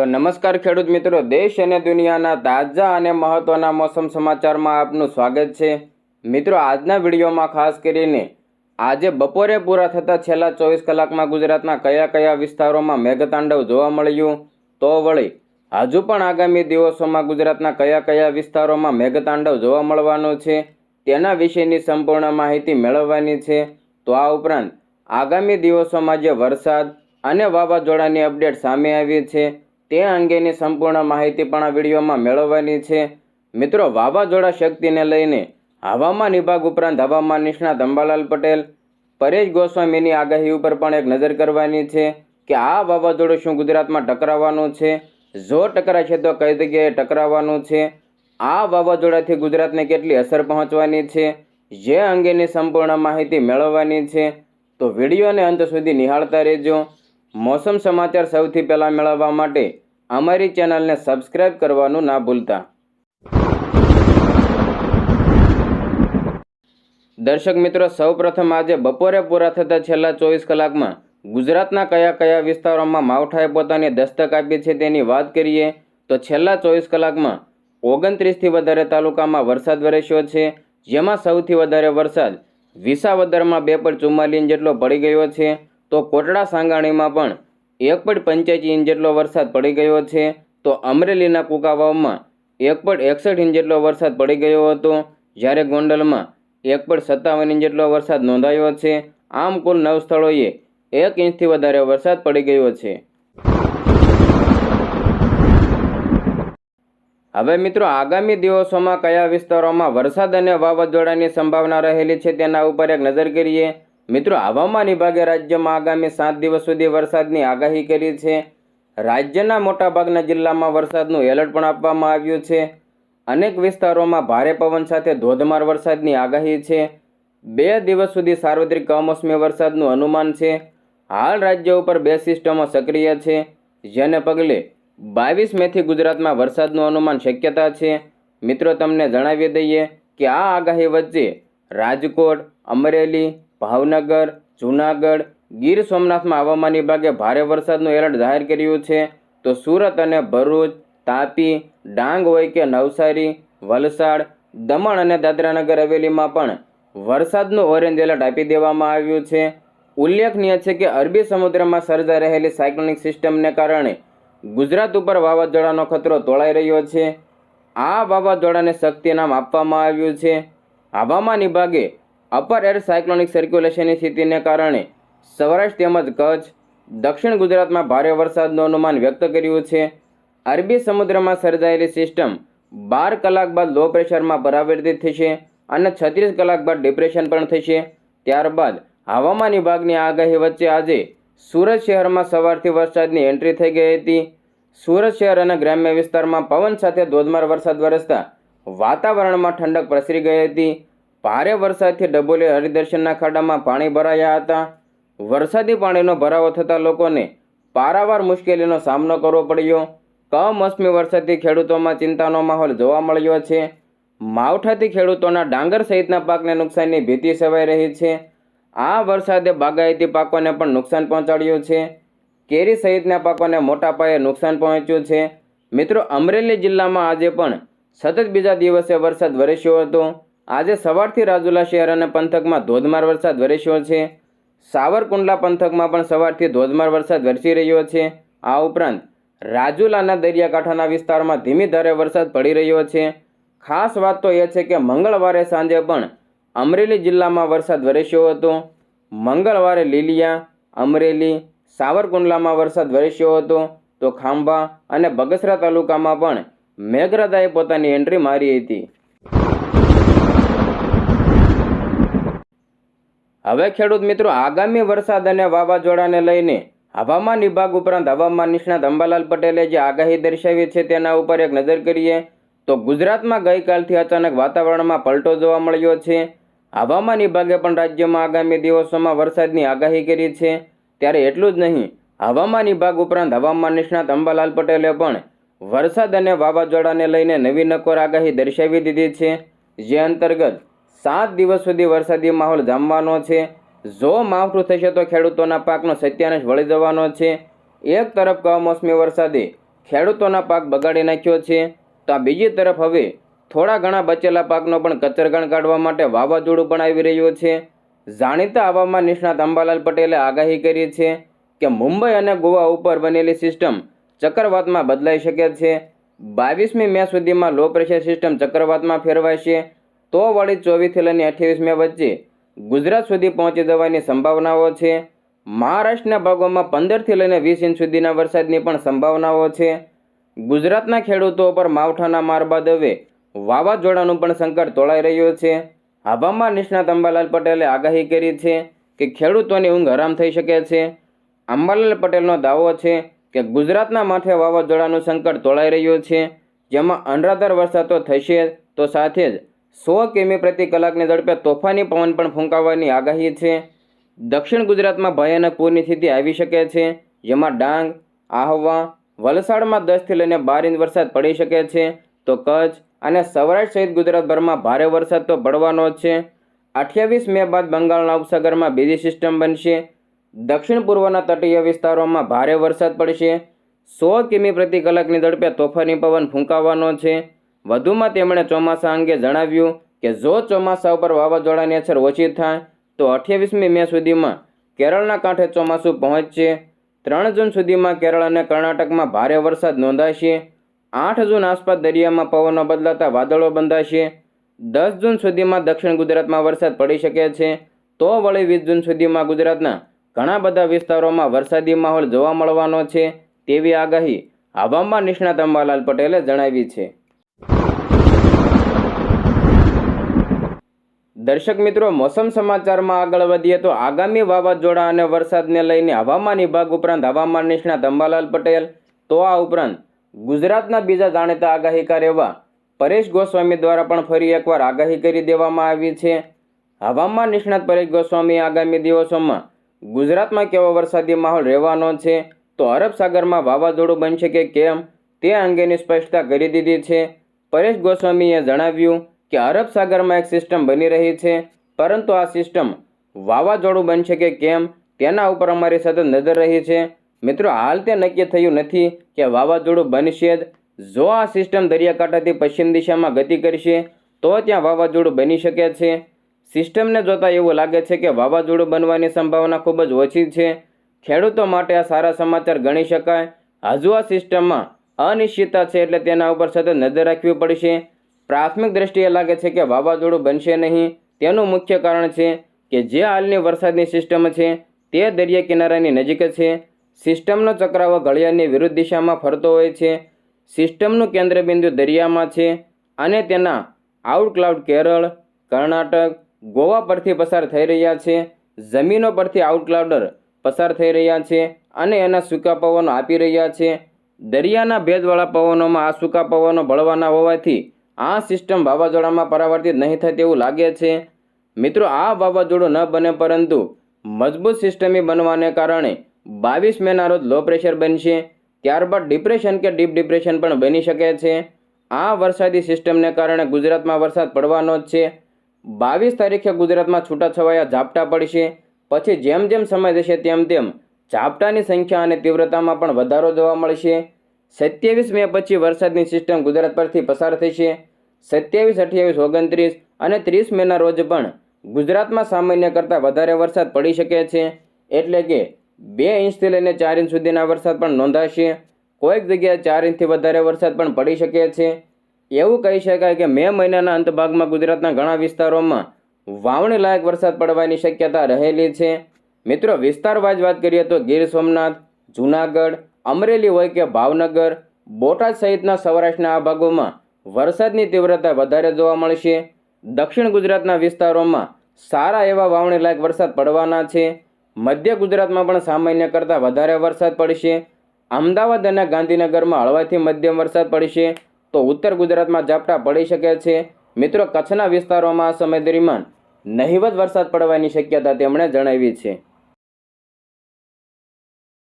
તો નમસ્કાર ખેડૂત મિત્રો, દેશ અને દુનિયાના તાજા અને મહત્ત્વના મોસમ સમાચારમાં આપનું સ્વાગત છે. મિત્રો, આજના વિડીયોમાં ખાસ કરીને આજે બપોરે પૂરા થતા છેલ્લા ચોવીસ કલાકમાં ગુજરાતના કયા કયા વિસ્તારોમાં મેઘતાંડવ જોવા મળ્યું? તો વળી, હજુ પણ આગામી દિવસોમાં ગુજરાતના કયા કયા વિસ્તારોમાં મેઘતાંડવ જોવા મળવાનો છે, તેના વિશેની સંપૂર્ણ માહિતી મેળવવાની છે. તો આ ઉપરાંત, આગામી દિવસોમાં જે વરસાદ અને વાવાઝોડાની અપડેટ સામે આવી છે તે અંગેની સંપૂર્ણ માહિતી પણ આ વિડીયોમાં મેળવવાની છે. મિત્રો, વાવાઝોડા શક્તિને લઈને હવામાન વિભાગ ઉપરાંત હવામાન નિષ્ણાત અંબાલાલ પટેલ, પરેશ ગોસ્વામીની આગાહી ઉપર પણ એક નજર કરવાની છે કે આ વાવાઝોડું શું ગુજરાતમાં ટકરાવવાનું છે. જો ટકરાશે તો કઈ જગ્યાએ ટકરાવવાનું છે? આ વાવાઝોડાથી ગુજરાતને કેટલી અસર પહોંચવાની છે? જે અંગેની સંપૂર્ણ માહિતી મેળવવાની છે. તો વિડીયોને અંત સુધી નિહાળતા રહેજો. મોસમ સમાચાર સૌથી પહેલાં મેળવવા માટે અમારી ચેનલને સબસ્ક્રાઇબ કરવાનું ના ભૂલતા. દર્શક મિત્રો, સૌપ્રથમ આજે બપોરે પૂરા થતા છેલ્લા ચોવીસ કલાકમાં ગુજરાતના કયા કયા વિસ્તારોમાં માવઠાએ પોતાની દસ્તક આપી છે તેની વાત કરીએ, તો છેલ્લા ચોવીસ કલાકમાં ઓગણત્રીસથી વધારે તાલુકામાં વરસાદ વરસ્યો છે, જેમાં સૌથી વધારે વરસાદ વિસાવદરમાં બે પર ચુમ્માલીસ જેટલો પડી ગયો છે. તો કોટડા સાંગાણીમાં પણ એક પોઈન્ટ પંચ્યાસી ઇંચ જેટલો વરસાદ પડી ગયો છે. તો અમરેલીના કુકાવાવમાં એક પોઈન્ટ એકસઠ ઇંચ જેટલો વરસાદ પડી ગયો હતો. જ્યારે ગોંડલમાં એક પોઈન્ટ સત્તાવન ઇંચ જેટલો વરસાદ નોંધાયો છે. આમ કુલ નવ સ્થળોએ એક ઇંચથી વધારે વરસાદ પડી ગયો છે. હવે મિત્રો, આગામી દિવસોમાં કયા વિસ્તારોમાં વરસાદ અને વાવાઝોડાની સંભાવના રહેલી છે તેના ઉપર એક નજર કરીએ. મિત્રો, હવામાન વિભાગે રાજ્યમાં આગામી સાત દિવસ સુધી વરસાદની આગાહી કરી છે. રાજ્યના મોટાભાગના જિલ્લામાં વરસાદનું એલર્ટ પણ આપવામાં આવ્યું છે. અનેક વિસ્તારોમાં ભારે પવન સાથે ધોધમાર વરસાદની આગાહી છે. બે દિવસ સુધી સાર્વત્રિક કમોસમી વરસાદનું અનુમાન છે. હાલ રાજ્ય ઉપર બે સિસ્ટમો સક્રિય છે. જેને પગલે બાવીસ મેથી ગુજરાતમાં વરસાદનું અનુમાન શક્યતા છે. મિત્રો, તમને જણાવી દઈએ કે આ આગાહી વચ્ચે રાજકોટ, અમરેલી ભાવનગર, જૂનાગઢ, ગીર સોમનાથમાં હવામાન વિભાગે ભારે વરસાદનું એલર્ટ જાહેર કર્યું છે. તો સુરત અને ભરૂચ, તાપી, ડાંગ હોય કે નવસારી, વલસાડ, દમણ અને દાદરાનગર હવેલીમાં પણ વરસાદનું ઓરેન્જ એલર્ટ આપી દેવામાં આવ્યું છે. ઉલ્લેખનીય છે કે અરબી સમુદ્રમાં સર્જાઈ રહેલી સાયક્લોનિક સિસ્ટમને કારણે ગુજરાત ઉપર વાવાઝોડાનો ખતરો તોળાઈ રહ્યો છે. આ વાવાઝોડાને શક્તિ નામ આપવામાં આવ્યું છે. હવામાન વિભાગે અપર એર સાયક્લોનિક સર્ક્યુલેશનની સ્થિતિને કારણે સૌરાષ્ટ્ર તેમજ કચ્છ, દક્ષિણ ગુજરાતમાં ભારે વરસાદનું અનુમાન વ્યક્ત કર્યું છે. અરબી સમુદ્રમાં સર્જાયેલી સિસ્ટમ બાર કલાક બાદ લો પ્રેશરમાં પરાવર્તિત થશે અને છત્રીસ કલાક બાદ ડિપ્રેશન પણ થશે. ત્યારબાદ હવામાન વિભાગની આગાહી વચ્ચે આજે સુરત શહેરમાં સવારથી વરસાદની એન્ટ્રી થઈ ગઈ હતી. સુરત શહેર અને ગ્રામ્ય વિસ્તારમાં પવન સાથે ધોધમાર વરસાદ વરસતા વાતાવરણમાં ઠંડક પ્રસરી ગઈ હતી. ભારે વરસાદથી ડબોલે હરિદર્શનના ખાડામાં પાણી ભરાયા હતા. વરસાદી પાણીનો ભરાવો થતાં લોકોને પારાવાર મુશ્કેલીનો સામનો કરવો પડ્યો. કમોસમી વરસાદથી ખેડૂતોમાં ચિંતાનો માહોલ જોવા મળ્યો છે. માવઠાથી ખેડૂતોના ડાંગર સહિતના પાકને નુકસાનની ભીતિ સેવાઈ રહી છે. આ વરસાદે બાગાયતી પાકોને પણ નુકસાન પહોંચાડ્યું છે. કેરી સહિતના પાકોને મોટા પાયે નુકસાન પહોંચ્યું છે. મિત્રો, અમરેલી જિલ્લામાં આજે પણ સતત બીજા દિવસે વરસાદ વરસ્યો હતો. આજે સવારથી રાજુલા શહેર અને પંથકમાં ધોધમાર વરસાદ વરસ્યો છે. સાવરકુંડલા પંથકમાં પણ સવારથી ધોધમાર વરસાદ વરસી રહ્યો છે. આ ઉપરાંત રાજુલાના દરિયાકાંઠાના વિસ્તારમાં ધીમી ધારે વરસાદ પડી રહ્યો છે. ખાસ વાત તો એ છે કે મંગળવારે સાંજે પણ અમરેલી જિલ્લામાં વરસાદ વરસ્યો હતો. મંગળવારે લીલિયા, અમરેલી, સાવરકુંડલામાં વરસાદ વરસ્યો હતો. તો ખાંભા અને બગસરા તાલુકામાં પણ મેઘરાજાએ પોતાની એન્ટ્રી મારી હતી. હવે ખેડૂત મિત્રો, આગામી વરસાદ અને વાવાઝોડાને લઈને હવામાન વિભાગ ઉપરાંત હવામાન નિષ્ણાત અંબાલાલ પટેલે જે આગાહી દર્શાવી છે તેના ઉપર એક નજર કરીએ તો ગુજરાતમાં ગઈકાલથી અચાનક વાતાવરણમાં પલટો જોવા મળ્યો છે. હવામાન વિભાગે પણ રાજ્યમાં આગામી દિવસોમાં વરસાદની આગાહી કરી છે. ત્યારે એટલું જ નહીં, હવામાન વિભાગ ઉપરાંત હવામાન નિષ્ણાત અંબાલાલ પટેલે પણ વરસાદ અને વાવાઝોડાને લઈને નવી નકોર આગાહી દર્શાવી દીધી છે. જે અંતર્ગત સાત દિવસ સુધી વરસાદી માહોલ જામવાનો છે. જો માવઠું થશે તો ખેડૂતોના પાકનો સત્યાનાશ વળી જવાનો છે. એક તરફ કમોસમી વરસાદે ખેડૂતોના પાક બગાડી નાખ્યો છે. તો આ બીજી તરફ હવે થોડા ઘણા બચેલા પાકનો પણ કચરગાણ કાઢવા માટે વાવાઝોડું પણ આવી રહ્યું છે. જાણીતા હવામાન નિષ્ણાત અંબાલાલ પટેલે આગાહી કરી છે કે મુંબઈ અને ગોવા ઉપર બનેલી સિસ્ટમ ચક્રવાતમાં બદલાઈ શકે છે. બાવીસમી મે સુધીમાં લો પ્રેશર સિસ્ટમ ચક્રવાતમાં ફેરવાશે. તો વળી ચોવીસથી લઈને અઠ્યાવીસ મે વચ્ચે ગુજરાત સુધી પહોંચી જવાની સંભાવનાઓ છે. મહારાષ્ટ્રના ભાગોમાં પંદરથી લઈને વીસ ઇંચ સુધીના વરસાદની પણ સંભાવનાઓ છે. ગુજરાતના ખેડૂતો પર માવઠાના માર બાદ હવે વાવાઝોડાનું પણ સંકટ તોળાઈ રહ્યો છે. હવામાન નિષ્ણાત અંબાલાલ પટેલે આગાહી કરી છે કે ખેડૂતોની ઊંઘ હરામ થઈ શકે છે. અંબાલાલ પટેલનો દાવો છે કે ગુજરાતના માથે વાવાઝોડાનું સંકટ તોળાઈ રહ્યું છે. જેમાં અનરાધાર વરસાદ તો થશે તો સાથે જ સો કિમી પ્રતિ કલાકની ઝડપે તોફાની પવન પણ ફૂંકાવાની આગાહી છે. દક્ષિણ ગુજરાતમાં ભયાનક પૂરની સ્થિતિ આવી શકે છે. જેમાં ડાંગ, આહવા, વલસાડમાં દસથી લઈને બાર ઇંચ વરસાદ પડી શકે છે. તો કચ્છ અને સૌરાષ્ટ્ર સહિત ગુજરાતભરમાં ભારે વરસાદ તો પડવાનો જ છે. અઠ્યાવીસ મે બાદ બંગાળના ઉપસાગરમાં બીજી સિસ્ટમ બનશે. દક્ષિણ પૂર્વના તટીય વિસ્તારોમાં ભારે વરસાદ પડશે. સો કિમી પ્રતિ કલાકની ઝડપે તોફાની પવન ફૂંકાવાનો છે. વધુમાં તેમણે ચોમાસા અંગે જણાવ્યું કે જો ચોમાસા ઉપર વાવાઝોડાની અસર ઓછી થાય, તો અઠ્યાવીસમી મે સુધીમાં કેરળના કાંઠે ચોમાસું પહોંચશે. ત્રણ જૂન સુધીમાં કેરળ અને કર્ણાટકમાં ભારે વરસાદ નોંધાશે. આઠ જૂન આસપાસ દરિયામાં પવનો બદલાતા વાદળો બંધાશે. દસ જૂન સુધીમાં દક્ષિણ ગુજરાતમાં વરસાદ પડી શકે છે. તો વળી વીસ જૂન સુધીમાં ગુજરાતના ઘણા બધા વિસ્તારોમાં વરસાદી માહોલ જોવા મળવાનો છે તેવી આગાહી હવામાન નિષ્ણાત અંબાલાલ પટેલે જણાવી છે. દર્શક મિત્રો, મોસમ સમાચારમાં આગળ વધીએ તો આગામી વાવાઝોડા અને વરસાદને લઈને હવામાન વિભાગ ઉપરાંત હવામાન નિષ્ણાત અંબાલાલ પટેલ, તો આ ઉપરાંત ગુજરાતના બીજા જાણીતા આગાહીકાર એવા પરેશ ગોસ્વામી દ્વારા પણ ફરી એકવાર આગાહી કરી દેવામાં આવી છે. હવામાન નિષ્ણાત પરેશ ગોસ્વામી, આગામી દિવસોમાં ગુજરાતમાં કેવો વરસાદી માહોલ રહેવાનો છે? તો અરબ સાગરમાં વાવાઝોડું બનશે કે કેમ? તે અંગેની સ્પષ્ટતા કરી દીધી છે. પરેશ ગોસ્વામીએ જણાવ્યું કે અરબ સાગરમાં એક સિસ્ટમ બની રહી છે, પરંતુ આ સિસ્ટમ વાવાઝોડું બનશે કે કેમ તેના ઉપર અમારી સતત નજર રહી છે. મિત્રો, હાલ તે નક્કી થયું નથી કે વાવાઝોડું બનશે જ. જો આ સિસ્ટમ દરિયાકાંઠાથી પશ્ચિમ દિશામાં ગતિ કરશે, તો ત્યાં વાવાઝોડું બની શકે છે. સિસ્ટમને જોતાં એવું લાગે છે કે વાવાઝોડું બનવાની સંભાવના ખૂબ જ ઓછી છે. ખેડૂતો માટે આ સારા સમાચાર ગણી શકાય. હજુ આ સિસ્ટમમાં અનિશ્ચિતતા છે એટલે તેના ઉપર સતત નજર રાખવી પડશે. પ્રાથમિક દ્રષ્ટિએ લાગે છે કે વાવાઝોડું બનશે નહીં. તેનું મુખ્ય કારણ છે કે જે હાલની વરસાદની સિસ્ટમ છે, તે દરિયા કિનારાની નજીક છે. સિસ્ટમનો ચક્રાવો ઘડિયાળની વિરુદ્ધ દિશામાં ફરતો હોય છે. સિસ્ટમનું કેન્દ્રબિંદુ દરિયામાં છે અને તેના આઉટ ક્લાઉડ કેરળ, કર્ણાટક, ગોવા પરથી પસાર થઈ રહ્યા છે. જમીનો પરથી આઉટ ક્લાઉડર પસાર થઈ રહ્યા છે અને એના સૂકા પવનો આપી રહ્યા છે. દરિયાના ભેજવાળા પવનોમાં આ સૂકા પવનો ભળવાના હોવાથી આ સિસ્ટમ વાવાઝોડામાં પરાવર્તિત નહીં થાય તેવું લાગે છે. મિત્રો, આ વાવાઝોડું ન બને પરંતુ મજબૂત સિસ્ટમી બનવાને કારણે બાવીસ મેના રોજ લો પ્રેશર બનશે. ત્યારબાદ ડિપ્રેશન કે ડીપ ડિપ્રેશન પણ બની શકે છે. આ વરસાદી સિસ્ટમને કારણે ગુજરાતમાં વરસાદ પડવાનો જ છે. બાવીસ તારીખે ગુજરાતમાં છૂટાછવાયા ઝાપટા પડશે. પછી જેમ જેમ સમય જશે તેમ તેમ ઝાપટાની સંખ્યા અને તીવ્રતામાં પણ વધારો જોવા મળશે. સત્યાવીસ મે પછી વરસાદની સિસ્ટમ ગુજરાત પરથી પસાર થશે સત્યાવીસ, અઠ્યાવીસ, ઓગણત્રીસ અને ત્રીસ મેના રોજ પણ ગુજરાતમાં સામાન્ય કરતાં વધારે વરસાદ પડી શકે છે. એટલે કે બે ઇંચથી લઈને ચાર ઇંચ સુધીના વરસાદ પણ નોંધાશે. કોઈક જગ્યાએ ચાર ઇંચથી વધારે વરસાદ પણ પડી શકે છે. એવું કહી શકાય કે મે મહિનાના અંત ભાગમાં ગુજરાતના ઘણા વિસ્તારોમાં વાવણી લાયક વરસાદ પડવાની શક્યતા રહેલી છે. મિત્રો વિસ્તારવાઇઝ વાત કરીએ તો ગીર સોમનાથ, જૂનાગઢ અમરેલી હોય કે ભાવનગર, બોટાદ સહિતના સૌરાષ્ટ્રના આ ભાગોમાં વરસાદની તીવ્રતા વધારે જોવા મળશે. દક્ષિણ ગુજરાતના વિસ્તારોમાં સારા એવા વાવણી લાયક વરસાદ પડવાના છે. મધ્ય ગુજરાતમાં પણ સામાન્ય કરતાં વધારે વરસાદ પડશે. અમદાવાદ અને ગાંધીનગરમાં હળવાથી મધ્યમ વરસાદ પડશે. તો ઉત્તર ગુજરાતમાં ઝાપટા પડી શકે છે. મિત્રો, કચ્છના વિસ્તારોમાં આ સમય દરમિયાન નહિવત વરસાદ પડવાની શક્યતા તેમણે જણાવી છે.